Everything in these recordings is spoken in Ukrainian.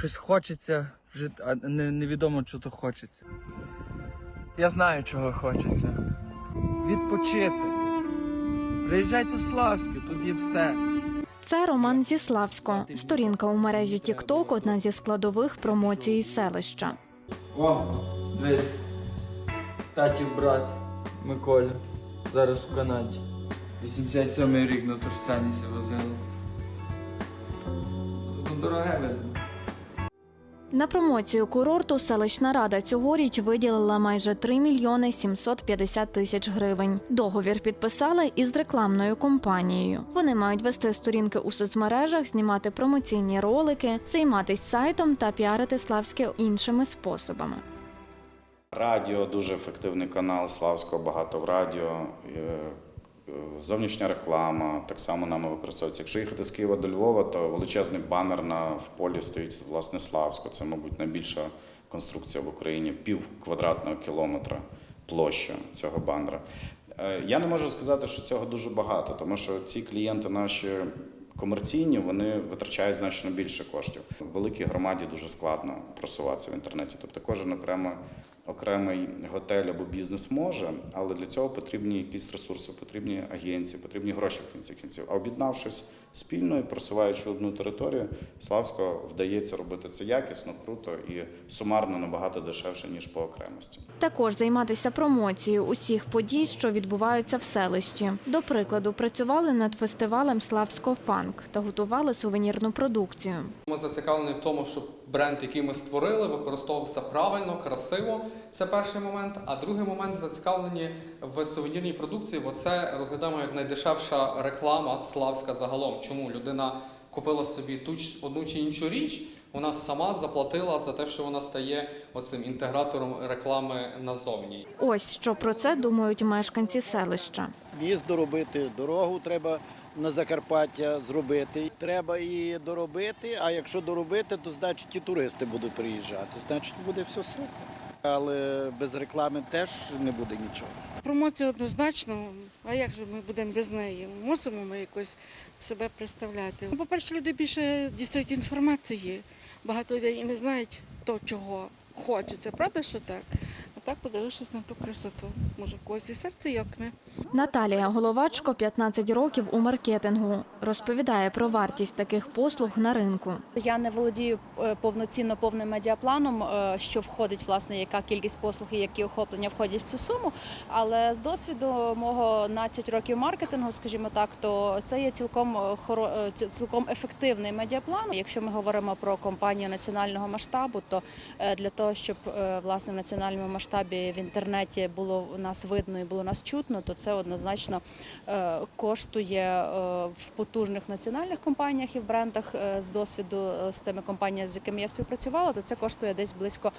щось хочеться, вже, а не, невідомо, що то хочеться. Я знаю, чого хочеться. Відпочити. Приїжджайте в Славське, тут є все. Це Роман Зіславсько. Сторінка у мережі TikTok – одна зі складових промоції селища. О, дивись. Татів брат Миколя. Зараз в Канаді. 87-й рік на Турсані возили. Тут дороге. На промоцію курорту селищна рада цьогоріч виділила майже 3 мільйони 750 тисяч гривень. Договір підписали із рекламною компанією. Вони мають вести сторінки у соцмережах, знімати промоційні ролики, займатися сайтом та піарити Славське іншими способами. Радіо дуже ефективний канал, Славського багато в радіо. Зовнішня реклама так само нами використовується. Якщо їхати з Києва до Львова, то величезний банер на в полі стоїть власне Славсько. Це, мабуть, найбільша конструкція в Україні, пів квадратного кілометра площа цього банера. Е, Я не можу сказати, що цього дуже багато, тому що ці клієнти наші комерційні, вони витрачають значно більше коштів. В великій громаді дуже складно просуватися в інтернеті. Тобто кожен окремо, окремий готель або бізнес може, але для цього потрібні якісь ресурси, потрібні агенції, потрібні гроші в кінці кінців. А об'єднавшись спільно і просуваючи одну територію, Славсько вдається робити це якісно, круто і сумарно набагато дешевше ніж по окремості. Також займатися промоцією усіх подій, що відбуваються в селищі. До прикладу, працювали над фестивалем Славсько Фанк та готували сувенірну продукцію. Ми зацікавлені в тому, щоб бренд, який ми створили, використовувався правильно, красиво. Це перший момент. А другий момент зацікавлені в сувенірній продукції, бо це розглядаємо як найдешевша реклама славська загалом. Чому людина купила собі ту одну чи іншу річ, вона сама заплатила за те, що вона стає оцим інтегратором реклами назовні. Ось що про це думають мешканці селища. Міст доробити, дорогу треба на Закарпаття зробити. Треба її доробити, а якщо доробити, то значить і туристи будуть приїжджати. Значить буде все супер. Але без реклами теж не буде нічого. Промоція однозначно, а як же ми будемо без неї? Мусимо ми якось себе представляти. Ну, По-перше, люди більше дістають інформації. Багато людей і не знають то, чого хочеться. Правда, що так? А так подивившись на ту красоту. Може, в когось і серце йокне. Наталія Головачко 15 років у маркетингу. Розповідає про вартість таких послуг на ринку. Я не володію е, повноцінно повним медіапланом, е, що входить, власне, яка кількість послуг і які охоплення входять в цю суму. Але з досвіду мого 12 років маркетингу, скажімо так, то це є цілком е, цілком ефективний медіаплан. Якщо ми говоримо про компанію національного масштабу, то для того, щоб власне в національному масштабі в інтернеті було нас видно і було нас чутно, то це однозначно е, коштує е, в потужних національних компаніях і в брендах е, з досвіду з тими компаніями, з якими я співпрацювала, то це коштує десь близько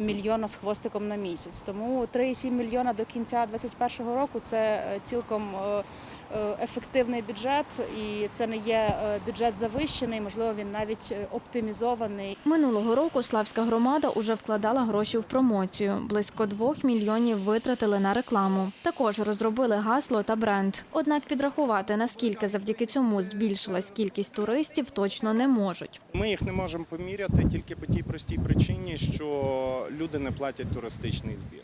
мільйона з хвостиком на місяць. Тому 3,7 мільйона до кінця 2021 року це цілком ефективний бюджет, і це не є бюджет завищений, можливо, він навіть оптимізований. Минулого року Славська громада уже вкладала гроші в промоцію. Близько двох мільйонів витратили на рекламу. Також розробили гасло та бренд. Однак підрахувати, наскільки завдяки цьому збільшилась кількість туристів, точно не можуть. Ми їх не можемо поміряти тільки по тій простій причині, що люди не платять туристичний збір.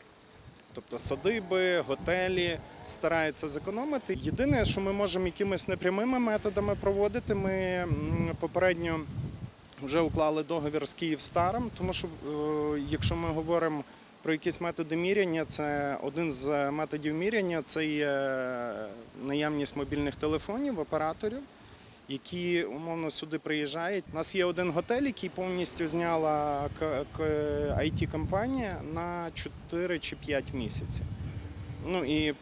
Тобто садиби, готелі стараються зекономити. Єдине, що ми можемо якимись непрямими методами проводити, ми попередньо вже уклали договір з Київстаром, тому що е, якщо ми говоримо про якісь методи міряння, це один з методів міряння це є наявність мобільних телефонів, операторів які умовно сюди приїжджають. У нас є один готель, який повністю зняла it компанія на 4 чи 5 місяців. Ну і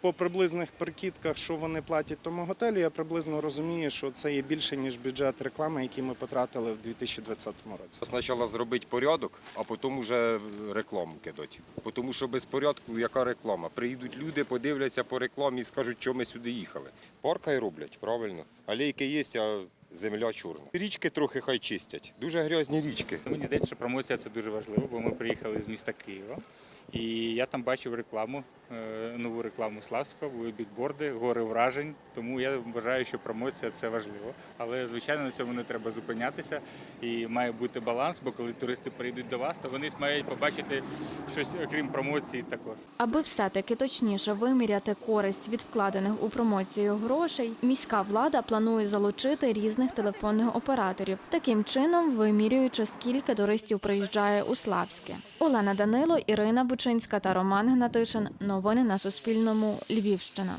по приблизних прикидках, що вони платять тому готелю, я приблизно розумію, що це є більше, ніж бюджет реклами, який ми потратили в 2020 році. Спочатку зробити порядок, а потім вже рекламу кидати. Тому що без порядку яка реклама? Приїдуть люди, подивляться по рекламі і скажуть, що ми сюди їхали. Парка й роблять, правильно. Алейки є, а земля чорна. Річки трохи хай чистять. Дуже грязні річки. Мені здається, що промоція це дуже важливо, бо ми приїхали з міста Києва. І я там бачив рекламу, е, нову рекламу Славського, були бікборди, гори вражень. Тому я вважаю, що промоція це важливо. Але звичайно на цьому не треба зупинятися і має бути баланс, бо коли туристи прийдуть до вас, то вони мають побачити щось окрім промоції також. Аби все-таки точніше виміряти користь від вкладених у промоцію грошей, міська влада планує залучити різних телефонних операторів, таким чином вимірюючи, скільки туристів приїжджає у Славське. Олена Данило, Ірина Бучинська та Роман Гнатишин. Новини на Суспільному. Львівщина.